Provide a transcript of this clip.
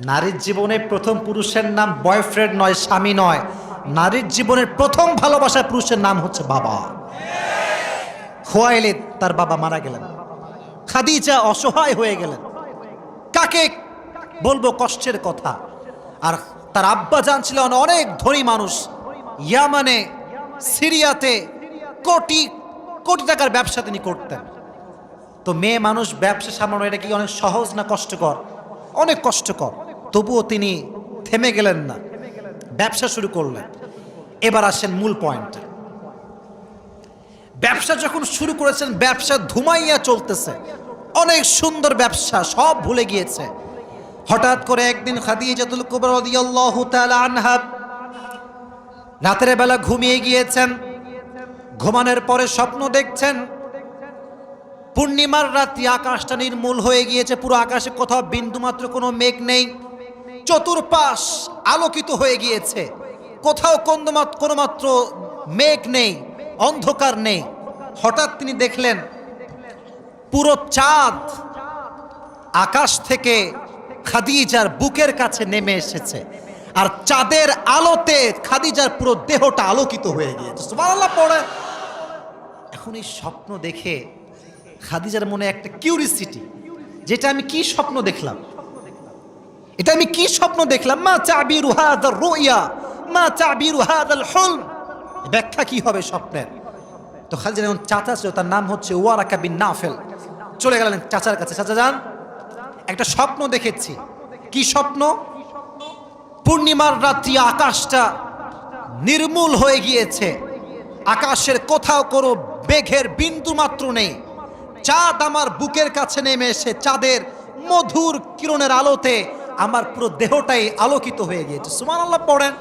নারীর জীবনে প্রথম পুরুষের নাম বয়ফ্রেন্ড নয়, স্বামী নয়। নারীর জীবনের প্রথম ভালোবাসা পুরুষের নাম হচ্ছে বাবা। খোয়াইলে তার বাবা মারা গেলেন। খাদিজা অসহায় হয়ে গেলেন। কাকে বলব কষ্টের কথা। আর তার আব্বা জানছিলেন অনেক ধনী মানুষ। ইয়ামানে, সিরিয়াতে কোটি কোটি টাকার ব্যবসা তিনি করতেন। তো মেয়ে মানুষ ব্যবসা সামলানো এটা কি অনেক সহজ না কষ্টকর? অনেক কষ্টকর। তবুও তিনি থেমে গেলেন না। ব্যবসা শুরু করলেন। এবার আসেন মূল পয়েন্টে ব্যবসা যখন শুরু করেছেন, ব্যবসা ধুমাইয়া চলতেছে। অনেক সুন্দর ব্যবসা, সব ভুলে গিয়েছে। হঠাৎ করে একদিন রাতের বেলা ঘুমিয়ে গিয়েছেন। ঘুমানোর পরে স্বপ্ন দেখছেন, পূর্ণিমার রাত্রি আকাশটা নির্মূল হয়ে গিয়েছে। পুরো আকাশে কোথাও বিন্দুমাত্র কোনো মেঘ নেই। চতুর্পাশ আলোকিত হয়ে গিয়েছে। কোথাও কন্দমাত্র কোনো মাত্র মেঘ নেই, অন্ধকার নেই। হঠাৎ তিনি দেখলেন, পুরো চাঁদ আকাশ থেকে খাদিজার বুকের কাছে নেমে এসেছে। আর চাঁদের আলোতে খাদিজার পুরো দেহটা আলোকিত হয়ে গিয়েছে। পড়ে। এখন এই স্বপ্ন দেখে খাদিজার মনে একটা কিউরিসিটি যেটা আমি কি স্বপ্ন দেখলাম? এটা আমি কি স্বপ্ন দেখলাম? মা চাবির হাদার রুইয়া, মা চাবির হাদাল হুলম ব্যাখ্যা কি হবে স্বপ্নের? তো খাদিজা যখন চাচা ছিল, তার নাম হচ্ছে ওয়ারাকা বিন নাফেল। চলে গেলেন চাচার কাছে। চাচা যান, একটা স্বপ্ন দেখেছি। কি স্বপ্ন? পূর্ণিমার রাত্রি আকাশটা নির্মূল হয়ে গিয়েছে। আকাশের কোথাও কোনো বেঘের বিন্দু মাত্র নেই। চাঁদ আমার বুকের কাছে নেমে এসে চাঁদের মধুর কিরণের আলোতে আমার পুরো দেহটাই আলোকিত হয়ে গিয়েছে। সুমান আল্লাহ পড়েন।